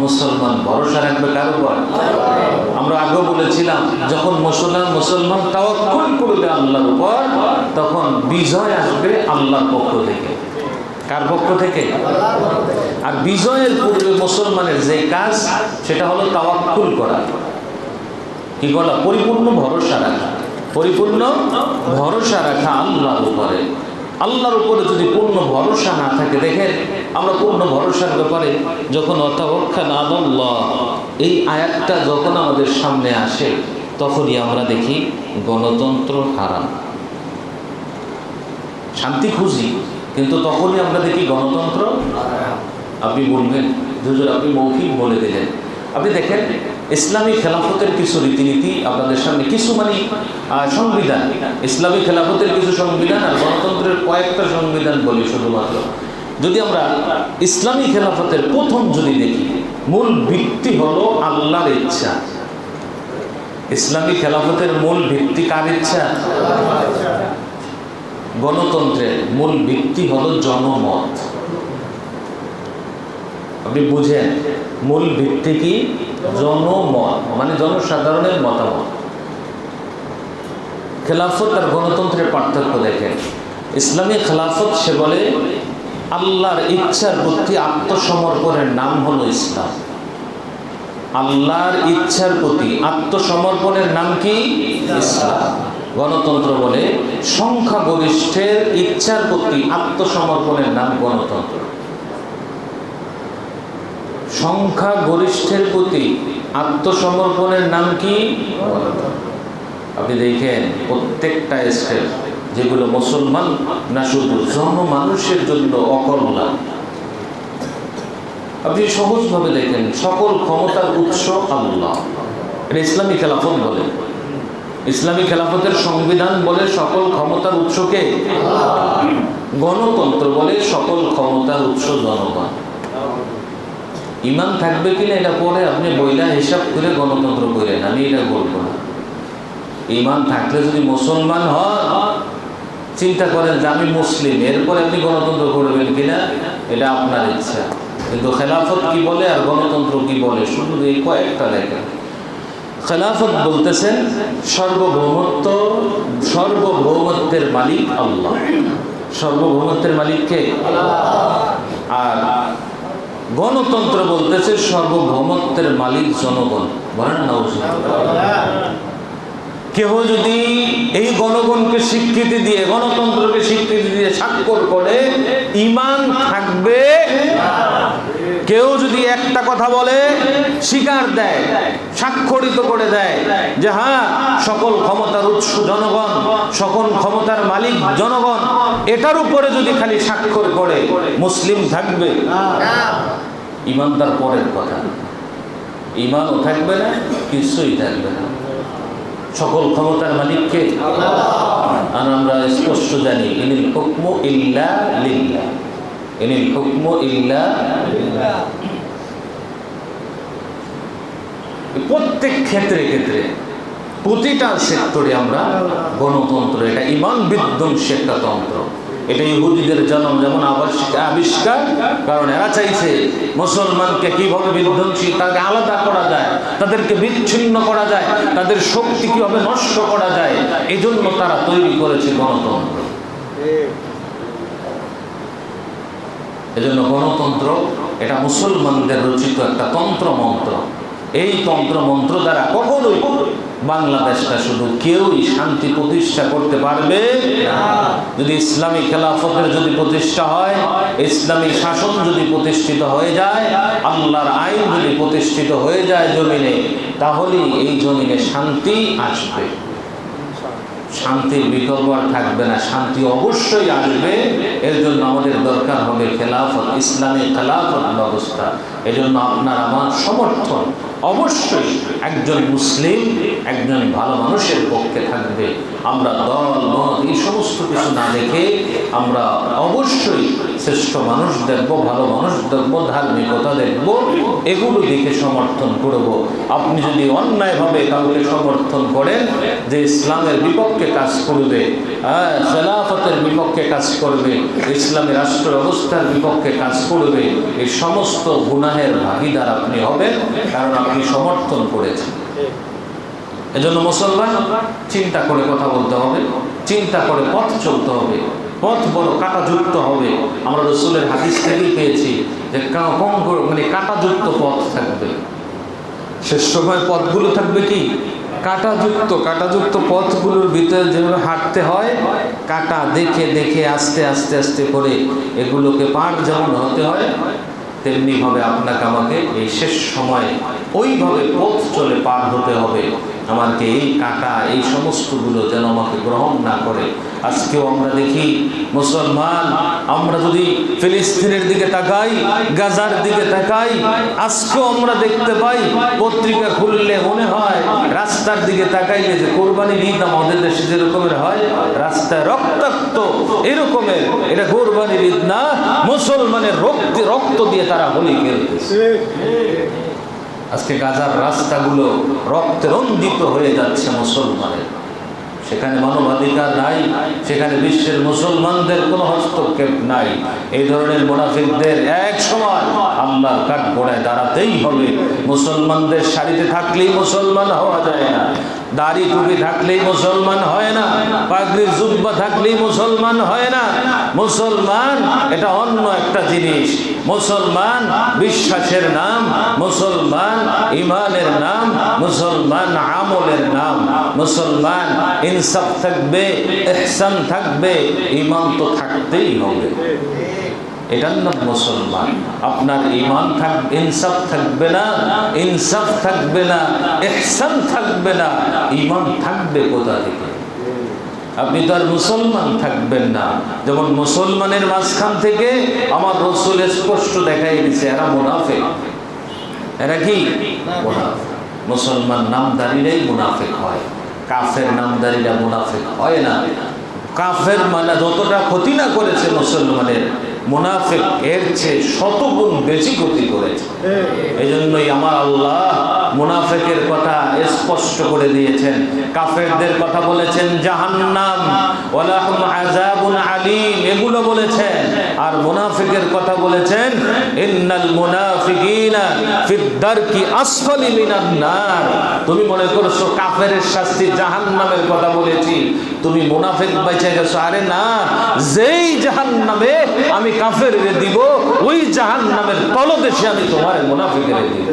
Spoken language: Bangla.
মুসলমান ভরসা রাখবে কার উপর? আমরা আগেও বলেছিলাম, যখন মুসলমান মুসলমান তাওয়াক্কুল করবে আল্লাহর উপর, তখন বিজয় আসবে আল্লাহর পক্ষ থেকে। কার পক্ষ থেকে? আর বিজয়ের পূর্বে মুসলমানের যে কাজ, সেটা হলো তাওয়াক্কুল করা। কি বলা পরিপূর্ণ ভরসা রাখা। পরিপূর্ণ ভরসা রাখা আল্লাহর উপরে। আল্লাহর উপরে যদি পূর্ণ ভরসা না থাকে, দেখেন আমরা পূর্ণ ভরসার ব্যাপারে যখন অতাবক্ষা আল্লাহ এই আয়াতটা যখন আমাদের সামনে আসে, তখনই আমরা দেখি গণতন্ত্র হারাম। শান্তি খুঁজি, কিন্তু তখনই আমরা দেখি গণতন্ত্র আপনি বলবেন, হুজুর, আপনি মৌখিক বলে দিলেন। আপনি দেখেন, ইসলামী খেলাফতের কিছু রীতিনীতি আপনাদের সামনে কিছু মানে সংবিধান। ইসলামী খেলাফতের কিছু সংবিধান আর গণতন্ত্রের কয়েকটা সংবিধান বলি শুধুমাত্র। যদি আমরা ইসলামী খেলাফতের প্রথম যদি দেখি, মূল ভিত্তি হলো আল্লাহর ইচ্ছা। ইসলামী খেলাফতের মূল ভিত্তি কার ইচ্ছা? গণতন্ত্রের মূল ভিত্তি হলো জনমত। আপনি বুঝেন, মূল ভিত্তি কি? জনমত মানে জনসাধারণের মতামত। খেলাফত আর গণতন্ত্রের পার্থক্য দেখেন। ইসলামী খেলাফত সে বলে আল্লাহর ইচ্ছার প্রতি আত্মসমর্পণের নাম হলো ইসলাম। আল্লাহর ইচ্ছার প্রতি আত্মসমর্পণের নাম কি? ইসলাম। গণতন্ত্র বলে সংখ্যাগরিষ্ঠের ইচ্ছার প্রতি আত্মসমর্পণের নাম গণতন্ত্র। সংখ্যা গরিষ্ঠের প্রতি আত্মসমর্পণের নাম কি? আপনি দেখেন প্রত্যেকটা স্টেট যেগুলো মুসলমান না শুধু জনমানুষের জন্য অকল্যাণ। আপনি সহজভাবে দেখেন, সকল ক্ষমতার উৎস আল্লাহ। এটা ইসলামী খেলাফত বলে। ইসলামী খেলাফতের সংবিধান বলে সকল ক্ষমতার উৎসকে গণতন্ত্র বলে সকল ক্ষমতার উৎস জনগণ। ইমান থাকবে কিনা এটা পরে আপনি বইলা হিসাব করে গণতন্ত্র করেন আমি এটা বলব না। ইমান থাকলে যদি মুসলমান হন চিন্তা করেন যে আমি মুসলিম, এরপরে আপনি গণতন্ত্র করবেন কিনা? এটা আপনার ইচ্ছা। কিন্তু খেলাফত কি বলে আর গণতন্ত্র কি বলে? শুধু এই কয়েকটা দেখেন। খেলাফত বলতেছেন, সর্বভৌমত্ব, সর্বভৌমত্বের মালিক আল্লাহ। সর্বভৌমত্বের মালিককে আর গণতন্ত্র বলতেছে, সর্বভৌমত্বের মালিক জনগণ। বলেন না কেহ যদি এই গণগণকে স্বীকৃতি দিয়ে, গণতন্ত্রকে স্বীকৃতি দিয়ে স্বাক্ষর করে, ইমান থাকবে কেউ যদি একটা কথা বলে, স্বীকার দেয়, স্বাক্ষরিত করে দেয়, যে হ্যাঁ সকল ক্ষমতার উৎস জনগণ, সকল ক্ষমতার মালিক জনগণ, এটার উপরে যদি খালি স্বাক্ষর করে, মুসলিম থাকবে। ইমান তার পরের কথা। ইমানও থাকবে না, কিছুই থাকবে না। সকল ক্ষমতার মালিককে। আর আমরা স্পষ্ট জানি, ইনিল হুকমু ইল্লা ইনিল হুকমু ইল্লা প্রত্যেক ক্ষেত্রে ক্ষেত্রে, প্রতিটা সেক্টরে আমরা গণতন্ত্র, এটা ইমান বিধ্বংসী একটা তন্ত্র। এটা ইহুদিদের জন্ম, যেমন আবিষ্কার, কারণ এরা চাইছে মুসলমানকে কীভাবে বিধ্বংসী, তাকে আলাদা করা যায়, তাদেরকে বিচ্ছিন্ন করা যায়, তাদের শক্তি কীভাবে নষ্ট করা যায় এই জন্য তারা তৈরি করেছে গণতন্ত্র। এজন্য গণতন্ত্র, এটা মুসলমানদের রচিত একটা তন্ত্র মন্ত্র এই তন্ত্র মন্ত্র দ্বারা কখনোই বাংলাদেশটা শুধু কেউই শান্তি প্রতিষ্ঠা করতে পারবে যদি ইসলামী খেলাফতের যদি প্রতিষ্ঠা হয়, ইসলামী শাসন যদি প্রতিষ্ঠিত হয়ে যায়, আল্লাহর আইন যদি প্রতিষ্ঠিত হয়ে যায় জমিনে, তাহলেই এই জমিনে শান্তি আসবে। শান্তির বিকল্প আর থাকবে না, শান্তি অবশ্যই আসবে। এর জন্য আমাদের দরকার হবে খেলাফত, ইসলামী খেলাফত ব্যবস্থা। এজন্য আপনার আমার সমর্থন অবশ্যই একজন মুসলিম, একজন ভালো মানুষের পক্ষে থাকবে। আমরা দল, মত, এই সমস্ত কিছু না দেখে আমরা অবশ্যই শ্রেষ্ঠ মানুষ দেখব, ভালো মানুষ দেখব, ধার্মিকতা দেখব, এগুলো দিকে সমর্থন করব। আপনি যদি অন্যায়ভাবে কাউকে সমর্থন করেন যে ইসলামের বিপক্ষে কাজ করবে হ্যাঁ খেলাফতের বিপক্ষে কাজ করবে ইসলামী রাষ্ট্র ব্যবস্থার বিপক্ষে কাজ করবে, এই সমস্ত গুনাহের ভাগিদার আপনি হবেন, কারণ আপনি সমর্থন করেছেন এজন্য মুসলমান, চিন্তা করে কথা বলতে হবে, চিন্তা করে পথ চলতে হবে, পথ বড় কাটাযুক্ত হবে। আমরা রসুলের হাদিস থেকেই পেয়েছি যে কম মানে কাটাযুক্ত পথ থাকবে। শেষ সময় পথগুলো থাকবে কি? কাটাযুক্ত কাটাযুক্ত পথগুলোর ভিতরে যেভাবে হাঁটতে হয়, কাটা দেখে দেখে আস্তে আস্তে আস্তে করে এগুলোকে পার যেমন হতে হয়, তেমনিভাবে আপনাকে আমাকে এই শেষ সময় ওইভাবে পথ চলে পার হতে হবে। আমাকে এই কাটা, এই সমস্তগুলো যেন আমাকে গ্রহণ না করে। আজকেও আমরা দেখি মুসলমান, আমরা যদি ফিলিস্তিনের দিকে তাকাই, গাজার দিকে তাকাই, আজকেও আমরা দেখতে পাই পত্রিকা খুললে মনে হয় রাস্তার দিকে তাকাইলে যে কোরবানি ঈদ আমাদের দেশে যেরকমের হয়, রাস্তায় রক্তাক্ত এরকমের। এটা কোরবানির ঈদ না, মুসলমানের রক্ত রক্ত দিয়ে তারা হোলি খেলতেছে। আজকে গাজার রাস্তাগুলো রক্তে রঞ্জিত হয়ে যাচ্ছে মুসলমানের। সেখানে মানবাধিকার নাই, সেখানে বিশ্বের মুসলমানদের কোনো হস্তক্ষেপ নাই। এই ধরনের মোনাফিকদের এক সময় আমরা কাঠ গোড়ায় দাঁড়াতেই হবে। মুসলমানদের শাড়িতে থাকলেই মুসলমান হওয়া যায় না। দাড়ি টুপি থাকলেই মুসলমান হয় না, পাগড়ির জুব্বা থাকলেই মুসলমান হয় না। মুসলমান, এটা অন্য একটা জিনিস। মুসলমান বিশ্বাসের নাম, মুসলমান ইমানের নাম, মুসলমান আমলের নাম, মুসলমান ইনসাফ থাকবে এহসান থাকবে, ইমান তো থাকতেই হবে। এটার নাম মুসলমান। আপনার ইমান থাক, ইনসাফ থাকবে না, ইনসাফ থাকবে না এহসান থাকবে না ইমান থাকবে কোথা থেকে? আপনি তো আর মুসলমান থাকবেন না। যেমন মুসলমানের মাঝখান থেকে আমার রসুল স্পষ্ট দেখাই দিছে, এরা মুনাফে এরা কি? মুসলমান নামদারিরাই মুনাফেক হয়। কাফের নামদারিরা মুনাফেক হয় না। কাফের মানে যতটা ক্ষতি না করেছে মুসলমানের মুনাফেক এর চেয়ে শতগুণ বেশি ক্ষতি করেছে। এই জন্যই আমার আল্লাহ মুনাফেকের কথা স্পষ্ট করে দিয়েছেন। কাফেরদের কথা বলেছেন, জাহান্নাম, ওয়ালাহুম আযাবুন আলীম, এগুলো বলেছেন। আর মুনাফিকের কথা বলেছেন, ইন্নাল মুনাফিকিনা ফিদ দারকি আসফালি মিনান নার। তুমি মনে করছ কাফেরের শাস্তি জাহান্নামের কথা বলেছি? তুমি মুনাফিক বেঁচে গেছো? আরে না, যেই জাহান্নামে আমি কাফের দিব ওই জাহান নামের তলদেশে আমি তোমার মুনাফিকের দিব।